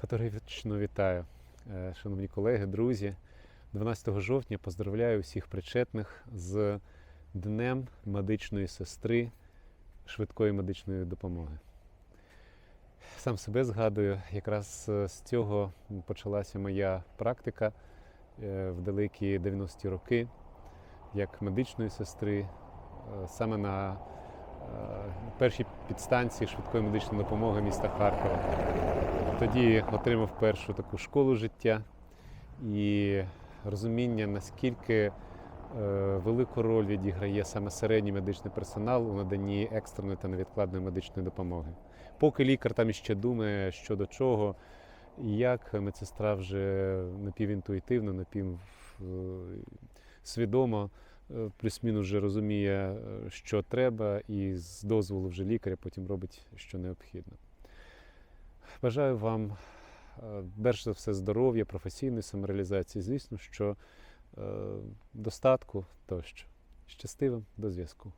Категорично вітаю, е, шановні колеги, друзі. 12 жовтня поздравляю всіх причетних з Днем медичної сестри швидкої медичної допомоги. Сам себе згадую, якраз е, з цього почалася моя практика е, в далекі 90-ті роки як медичної сестри, саме на першій підстанції швидкої медичної допомоги міста Харкова. Тоді отримав першу таку школу життя і розуміння, наскільки е, велику роль відіграє саме середній медичний персонал у наданні екстреної та невідкладної медичної допомоги. Поки лікар там іще думає, що до чого, як медсестра вже напівінтуїтивно, напівсвідомо, е, плюс-мінус вже розуміє, е, що треба, і з дозволу вже лікаря потім робить, що необхідно. Бажаю вам, е, перш за все, здоров'я, професійної самореалізації, звісно, що е, достатку тощо. Щасливим до зв'язку.